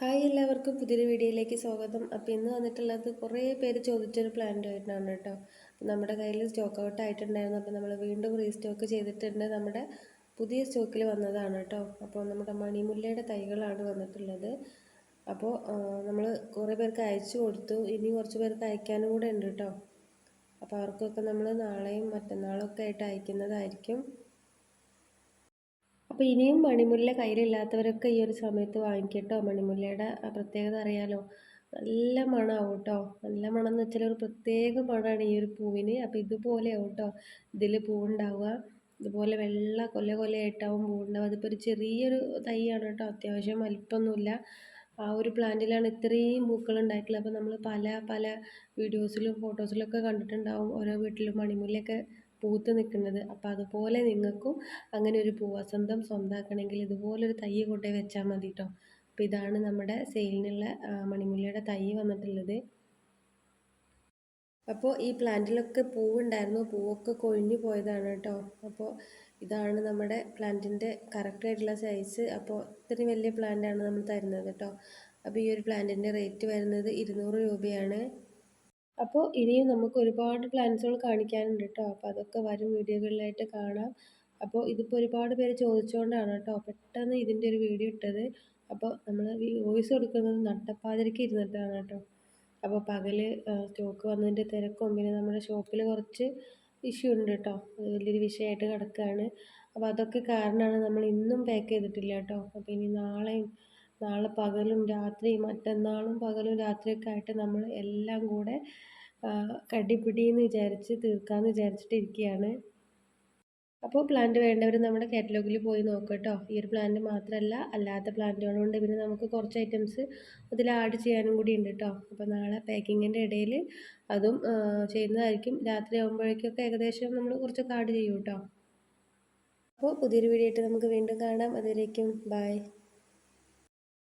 Hi എല്ലാവർക്കും പുതിയൊരു വീഡിയോയിലേക്ക് സ്വാഗതം. അപ്പോൾ ഇന്ന് വന്നിട്ടുള്ളത് കുറേ പേര് ചോദിച്ചൊരു പ്ലാന്റ് ആയിട്ടാണ് കേട്ടോ. നമ്മുടെ കയ്യിൽ സ്റ്റോക്ക് ഔട്ട് ആയിട്ടുണ്ടായിരുന്നു. അപ്പോൾ നമ്മൾ വീണ്ടും റീസ്റ്റോക്ക് ചെയ്തിട്ടുണ്ട്. നമ്മുടെ പുതിയ സ്റ്റോക്കിൽ വന്നതാണ് കേട്ടോ. അപ്പോൾ നമ്മുടെ മണിമുല്ലയുടെ തൈകളാണ് വന്നിട്ടുള്ളത്. അപ്പോൾ നമ്മൾ കുറേ പേർക്ക് അയച്ചു കൊടുത്തു. ഇനി കുറച്ച് പേർക്ക് അയക്കാനും കൂടെ ഉണ്ട് കേട്ടോ. അപ്പോൾ അവർക്കൊക്കെ നമ്മൾ നാളെയും മറ്റന്നാളും ഒക്കെ ആയിട്ട് അയക്കുന്നതായിരിക്കും. അപ്പോൾ ഇനിയും മണിമുല്ല കയ്യിലില്ലാത്തവരൊക്കെ ഈ ഒരു സമയത്ത് വാങ്ങിക്കട്ടോ. മണിമുല്ലയുടെ പ്രത്യേകത അറിയാലോ. നല്ല മണമാവും കേട്ടോ നല്ല മണം എന്ന് വെച്ചാൽ ഒരു പ്രത്യേക മണമാണ് ഈ ഒരു പൂവിന്. അപ്പോൾ ഇതുപോലെയാവും കേട്ടോ ഇതിൽ പൂവുണ്ടാവുക. ഇതുപോലെ വെള്ള കൊല്ല കൊലയായിട്ടാവും പൂവുണ്ടാവുക. അതിപ്പോൾ ഒരു ചെറിയൊരു തൈയാണ് കേട്ടോ അത്യാവശ്യം വലിപ്പമൊന്നുമില്ല ആ ഒരു പ്ലാന്റിലാണ് ഇത്രയും പൂക്കൾ ഉണ്ടായിട്ടുള്ളത്. അപ്പോൾ നമ്മൾ പല പല വീഡിയോസിലും ഫോട്ടോസിലും ഒക്കെ കണ്ടിട്ടുണ്ടാവും. ഓരോ വീട്ടിലും മണിമുല്ലയൊക്കെ പൂത്ത് നിൽക്കുന്നത്. അപ്പോൾ അതുപോലെ നിങ്ങൾക്കും അങ്ങനെ ഒരു പൂവസന്തം സ്വന്തമാക്കണമെങ്കിൽ ഇതുപോലൊരു തൈ കൊണ്ടേ വെച്ചാൽ മതി കേട്ടോ അപ്പോൾ ഇതാണ് നമ്മുടെ സെയിലിനുള്ള മണിമുല്ലയുടെ തൈ വന്നിട്ടുള്ളത്. അപ്പോൾ ഈ പ്ലാന്റിലൊക്കെ പൂവുണ്ടായിരുന്നു. പൂവൊക്കെ കൊഴിഞ്ഞു പോയതാണ് കേട്ടോ അപ്പോൾ ഇതാണ് നമ്മുടെ പ്ലാന്റിന്റെ കറക്റ്റായിട്ടുള്ള സൈസ്. അപ്പോൾ ഇത്രയും വലിയ പ്ലാന്റാണ് നമ്മൾ തരുന്നത് കേട്ടോ അപ്പോൾ ഈ ഒരു പ്ലാന്റിന്റെ റേറ്റ് വരുന്നത് ഇരുന്നൂറ് രൂപയാണ്. അപ്പോൾ ഇനിയും നമുക്ക് ഒരുപാട് പ്ലാൻസുകൾ കാണിക്കാനുണ്ട് കേട്ടോ അപ്പോൾ അതൊക്കെ വരും വീഡിയോകളിലായിട്ട് കാണാം. അപ്പോൾ ഇതിപ്പോൾ ഒരുപാട് പേര് ചോദിച്ചുകൊണ്ടാണ് കേട്ടോ പെട്ടെന്ന് ഇതിന്റെ ഒരു വീഡിയോ ഇട്ടത്. അപ്പോൾ നമ്മൾ വോയിസ് കൊടുക്കുന്നത് നട്ടപ്പാതിരക്ക് ഇരുന്നിട്ടാണ് കേട്ടോ അപ്പോൾ പകൽ സ്റ്റോക്ക് വന്നതിന്റെ തിരക്കും. പിന്നെ നമ്മുടെ ഷോപ്പിൽ കുറച്ച് ഇഷ്യൂ ഉണ്ട് കേട്ടോ വലിയൊരു വിഷയമായിട്ട് കിടക്കുകയാണ് അപ്പോൾ അതൊക്കെ കാരണമാണ് നമ്മൾ ഇന്നും പാക്ക് ചെയ്തിട്ടില്ല കേട്ടോ അപ്പോൾ ഇനി നാളെയും നാളെ പകലും രാത്രിയും മറ്റന്നാളും പകലും രാത്രിയൊക്കെ ആയിട്ട് നമ്മൾ എല്ലാം കൂടെ കടിപിടിയെന്ന് വിചാരിച്ച് തീർക്കാമെന്ന് വിചാരിച്ചിട്ടിരിക്കുകയാണ് അപ്പോൾ പ്ലാന്റ് വേണ്ടവർ നമ്മുടെ കാറ്റലോഗിൽ പോയി നോക്കുക കേട്ടോ ഈ ഒരു പ്ലാന്റ് മാത്രമല്ല അല്ലാത്ത പ്ലാന്റുകളുണ്ട് പിന്നെ നമുക്ക് കുറച്ച് ഐറ്റംസ് അതിൽ ആഡ് ചെയ്യാനും കൂടി ഉണ്ട് കേട്ടോ അപ്പോൾ നാളെ പാക്കിങ്ങിന്റെ ഇടയിൽ അതും ചെയ്യുന്നതായിരിക്കും. രാത്രി ആകുമ്പോഴേക്കൊക്കെ ഏകദേശം നമ്മൾ കുറച്ചൊക്കെ ആഡ് ചെയ്യും കേട്ടോ അപ്പോൾ പുതിയൊരു വീഡിയോ ആയിട്ട് നമുക്ക് വീണ്ടും കാണാം. അതുവരേക്കും ബൈ